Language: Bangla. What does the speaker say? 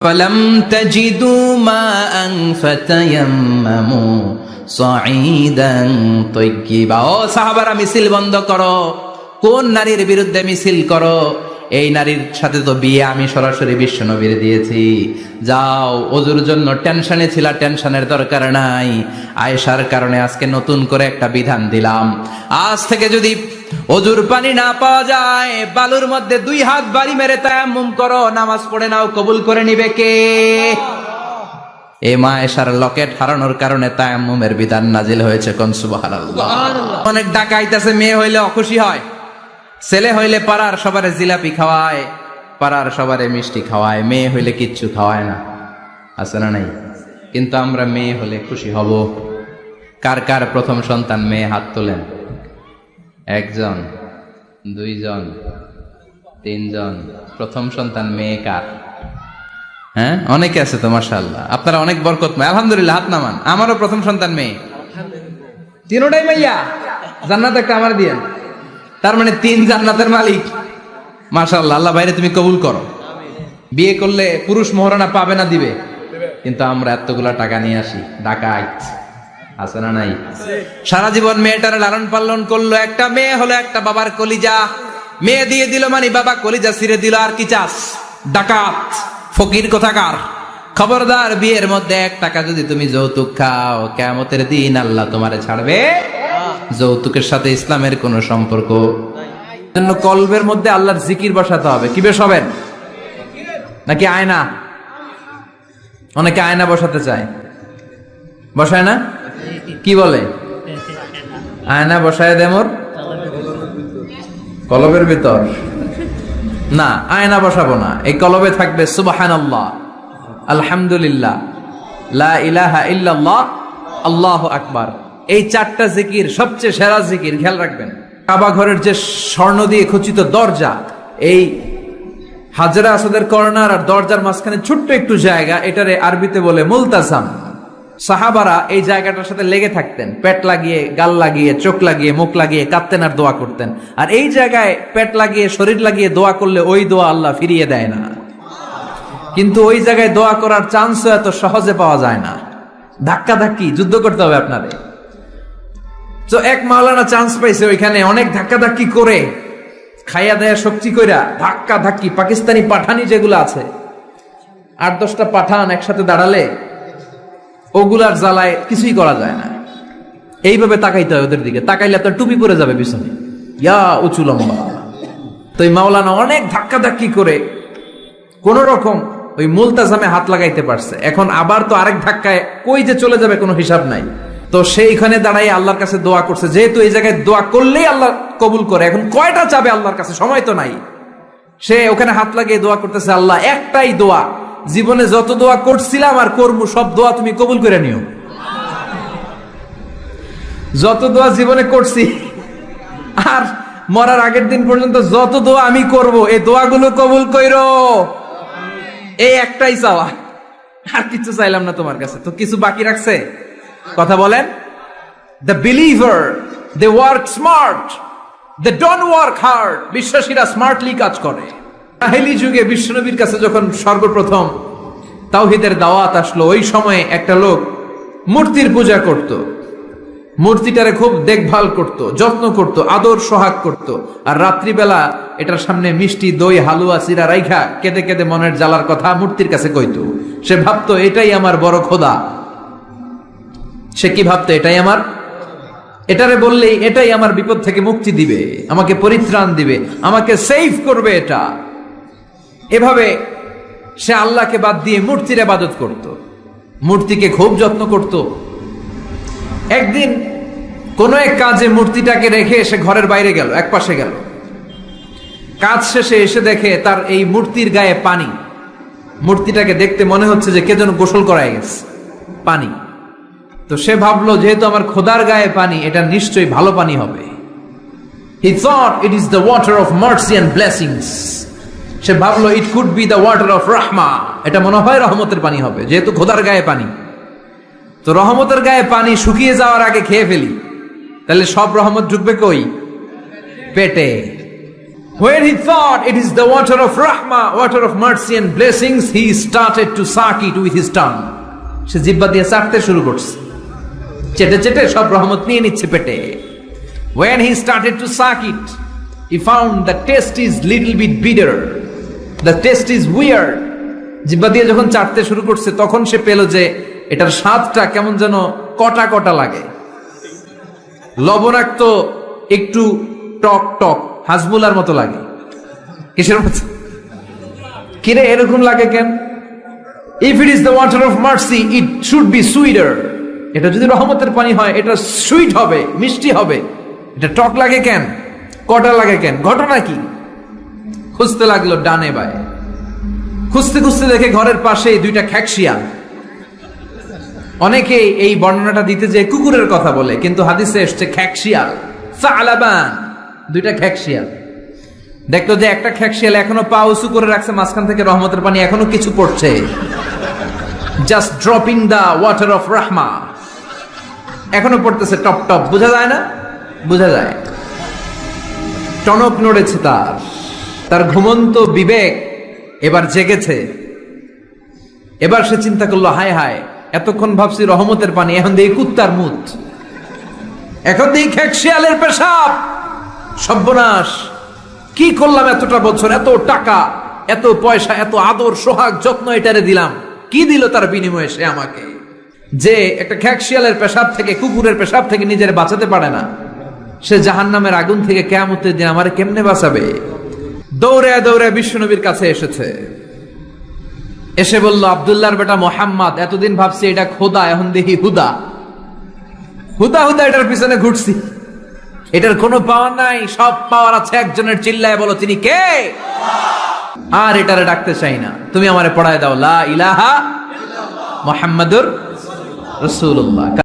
فلم تجدوا ماء فتيمموا صعيدا طيبا ও সাহাবারা মিছিল বন্ধ করো কোন নারীর বিরুদ্ধে মিছিল করো এই নারীর সাথে তো বিয়ে আমি সরাসরি বিশ্ব নবীর দিয়েছি। যাও ওজুর জন্য টেনশনে ছিল টেনশনের দরকার নাই। আয়েশার কারণে আজকে নতুন করে একটা বিধান দিলাম। আজ থেকে যদি অজুর পানি না পাওয়া যায় বালুর মধ্যে দুই হাত বাড়ি মেরে তায়াম্মুম করো নামাজ পড়ে নাও কবুল করে নিবে কে? এ মা এসার লকেট হারানোর কারণে তায়াম্মুমের বিধান নাজিল হয়েছে কোন সুবহানাল্লাহ। অনেক ডাকাইতেছে মেয়ে হইলে অখুশি হয়। ছেলে হইলে পাড়ার সবারে জিলাপি খাওয়ায়, পাড়ার সবারে মিষ্টি খাওয়ায়, মেয়ে হইলে কিচ্ছু খাওয়ায় না। আছে না নাই? কিন্তু আমরা মেয়ে হলে খুশি হব। কার কার প্রথম সন্তান মেয়ে হাত তোলেন? একজন, দুইজন, তিনজন। প্রথম সন্তান মেয়ে কার? হ্যাঁ? অনেকে আছে তো, মাশাআল্লাহ। আপনারা অনেক বরকত বরকতময় আলহামদুলিল্লাহ, হাত নামান। আমারও প্রথম সন্তান মেয়ে। তিনোটাই মাইয়া। জান্নাত একটা আমার দিয়েন। তার মানে তিন জান্নাতের মালিক। মাশাআল্লাহ, আল্লাহ বাইরে তুমি কবুল করো। বিয়ে করলে পুরুষ মহারণা পাবে না দিবে। কিন্তু আমরা এতগুলা টাকা নিয়ে আসি ডাকাইত আছে না নাই? সারা জীবন মেয়েটার লালন পালন করল, একটা মেয়ে হলো একটা বাবার কলিজা। মেয়ে দিয়ে দিল মানে বাবা কলিজা ছিঁড়ে দিল, আর কি চাস? ডাকাত, ফকির কোথাকার? খবরদার বিয়ের মধ্যে এক টাকা যদি তুমি যৌতুক খাও কেমতের দিন আল্লাহ তোমারে ছাড়বে। যৌতুকের সাথে ইসলামের কোনো সম্পর্ক। জন্য কলবের মধ্যে আল্লাহর জিকির বসাতে হবে। কি বেশ হবেন? নাকি আয়না? অনেকে আয়না বসাতে চায়। বসায় না? কি বলে? আয়না বসায় দেমর কলবের ভিতর। না, আয়না বসাবো না। এই কলবে থাকবে সুবাহান আল্লাহ আলহামদুলিল্লাহ, লা ইলাহা আল্লাহ আকবার। এই চারটা জিকির, সবচেয়ে সেরা জিকির, খেয়াল রাখবেন। কাবা ঘরের যে স্বর্ণ দিয়ে খচিত দরজা, এই হাজরা আসাদের কর্নার আর দরজার মাঝখানে ছোট্ট একটু জায়গা, এটারে আরবিতে বলে মুলতাসাম। সাহাবারা এই জায়গাটার সাথে লেগে থাকতেন, পেট লাগিয়ে, গাল লাগিয়ে, চোখ লাগিয়ে, মুখ লাগিয়ে কাঁদতেন আর দোয়া করতেন। আর এই জায়গায় পেট লাগিয়ে, শরীর লাগিয়ে দোয়া করলে ওই দোয়া আল্লাহ ফিরিয়ে দেয় না। কিন্তু ওই জায়গায় দোয়া করার চান্সও এত সহজে পাওয়া যায় না। ধাক্কা ধাক্কি যুদ্ধ করতে হবে আপনাদের। তো এক মাওলানা চান্স পাইছে ওইখানে, অনেক ধাক্কা ধাক্কি করে। খাইয়া দেয়া শক্তি কইরা ধাক্কা ধাক্কি পাকিস্তানি পাঠানি যেগুলো আছে, আট দশটা পাঠান একসাথে দাঁড়ালে, ওগুলার জ্বালায় কিছুই করা যায় না। এইভাবে তাকাইতে হয় ওদের দিকে, তাকাইলে আপনার টুপি পরে যাবে পিছনে। ইয়া উঁচু লম্বা। তো এই মাওলানা অনেক ধাক্কা ধাক্কি করে, কোন রকম ওই মুলতাজামে হাত লাগাইতে পারছে। এখন আবার তো আরেক ধাক্কায় কই যে চলে যাবে কোনো হিসাব নাই। তো সেইখানে দাঁড়াই আল্লাহর কাছে দোয়া করছে। যেহেতু এই জায়গায় দোয়া করলেই আল্লাহ কবুল করে, এখন কয়টা চাবে আল্লাহর কাছে? সময় তো নাই। সে ওখানে হাত লাগিয়ে দোয়া করতেছে, আল্লাহ, একটাই দোয়া। জীবনে যত দোয়া করছিলাম আর করব, সব দোয়া তুমি কবুল করে নিও। যত দোয়া জীবনে করছি, আর মরার আগের দিন পর্যন্ত যত দোয়া আমি করব এই দোয়াগুলো কবুল কইরো। এই একটাই চাওয়া। আর কিছু চাইলাম না তোমার কাছে। তো কিছু বাকি রাখছে? কথা বলেন? The believer they work smart they don't work hard বিশ্বাসীরা smartly কাজ করে। আহেলি যুগে বিশ্বনবীর কাছে যখন সর্বপ্রথম তাওহিদের দাওয়াত আসলো, ওই সময়ে একটা লোক মূর্তির পূজা করত। মূর্তিটারে খুব দেখভাল করত, যত্ন করত, আদর সোহাগ করত। আর রাত্রিবেলা এটার সামনে মিষ্টি, দই, হালুয়া সিরা রাইখা কেঁদে কেঁদে মনের জ্বালার কথা মূর্তির কাছে কইত। সে ভাবতো, এটাই আমার বড় খোদা। সে কি ভাবতো, এটাই আমার? এটারে বললেই এটাই আমার বিপদ থেকে মুক্তি দিবে, আমাকে পরিত্রাণ দিবে, আমাকে সেভ করবে এটা। এভাবে সে আল্লাহকে বাদ দিয়ে মূর্তির আবাদত করত। মূর্তিকে খুব যত্ন করত। একদিন কোন এক কাজে মূর্তিটাকে রেখে সে ঘরের বাইরে গেল, এক পাশে গেল। কাজ শেষে এসে দেখে তার এই মূর্তির গায়ে পানি। মূর্তিটাকে দেখতে মনে হচ্ছে যে কে যেন গোসল করায় গেছে, পানি। তো সে ভাবলো যেহেতু আমার খোদার গায়ে পানি এটা নিশ্চয়ই ভালো পানি হবে। He thought it is the water of mercy and blessings সে ভাবলো it could be the water of রাহমা এটা মনে হয় রহমতের পানি হবে যেহেতু খোদার গায়ে পানি। তো রহমতের গায়ে পানি শুকিয়ে যাওয়ার আগে খেয়ে ফেলি। তাহলে সব রহমত ঢুকবে কই? পেটে। When he thought it is the water of rahmah, water of mercy and blessings, he started to suck it with his tongue. সে জিব্বা দিয়ে চাটতে শুরু করছে। চেটে চেটে সব রহমত নিয়ে নিচ্ছে পেটে। When he started to suck it, he found the taste is little bit bitter. The taste is weird. জিব্বা দিয়ে যখন চাটতে শুরু করছে, তখন সে পেল যে এটার স্বাদটা কেমন যেন কটা কটা লাগে। লবণাক্ত, একটু টক টক, হাজমুলার মতো লাগে। কিসের মতো? কিরে, এরকম লাগে কেন? If it is the water of mercy it should be sweeter এটা যদি রহমতের পানি হয়, এটা সুইট হবে, মিষ্টি হবে। এটা টক লাগে কেন? কটা লাগে কেন? ঘটনা কি? খুঁজতে লাগল ডানে বায়ে। খুঁজতে খুঁজতে দেখে ঘরের পাশে দুইটা খ্যাকশিয়াল অনেকে এই বর্ণনাটা দিতে যে কুকুরের কথা বলে, কিন্তু হাদিসে এসছে খ্যাকশিয়াল সালাবান, দুইটা খ্যাকশিয়াল দেখল যে একটা খ্যাকশিয়াল এখনও পা উঁচু করে রাখছে, মাঝখান থেকে রহমতের পানি এখনও কিছু পড়ছে। Just dropping the water of রাহমা এখনও পড়তেছে টপ টপ, বোঝা যায় না? বোঝা যায়। টনক নড়েছে তার তার ঘুমন্ত বিবেক এবার জেগেছে। এবার সে চিন্তা করল, হায় হায়, এতক্ষণ ভাবছি রহমতের পানি, এখন দিয়ে কুত্তার মুত। এখন দিয়ে খেক শিয়ালের পেশাব। সর্বনাশ, কি করলাম এতটা বছর, এত টাকা, এত পয়সা, এত আদর, সোহাগ, যত্ন এটারে দিলাম। কি দিল তার বিনিময়ে সে আমাকে? যে একটা খ্যাক শিয়ালের পেশাব থেকে, কুকুরের পেশাব থেকে নিজের বাঁচাতে পারে না, সে জাহান নামের আগুন থেকে কেয়ামতের দিন আমার কেমনে বাঁচাবে? দৌড়ে দৌড়ে বিশ্বনবীর কাছে এসেছে। এসে বলল, আবদুল্লাহর বেটা মোহাম্মদ, এতদিন ভাবছি এটা খোদা, এখন দেখি হুদা। হুদা হুদা, এটার পিছনে ঘুরছি। এটার কোনো পাওয়ার নাই, সব পাওয়ার আছে একজনের চিল্লায়, বলো, তিনি কে? আর এটারে ডাকতে চাই না। তুমি আমারে পড়ায় দাও, লা ইলাহা মোহাম্মদুর রসুল্লাহ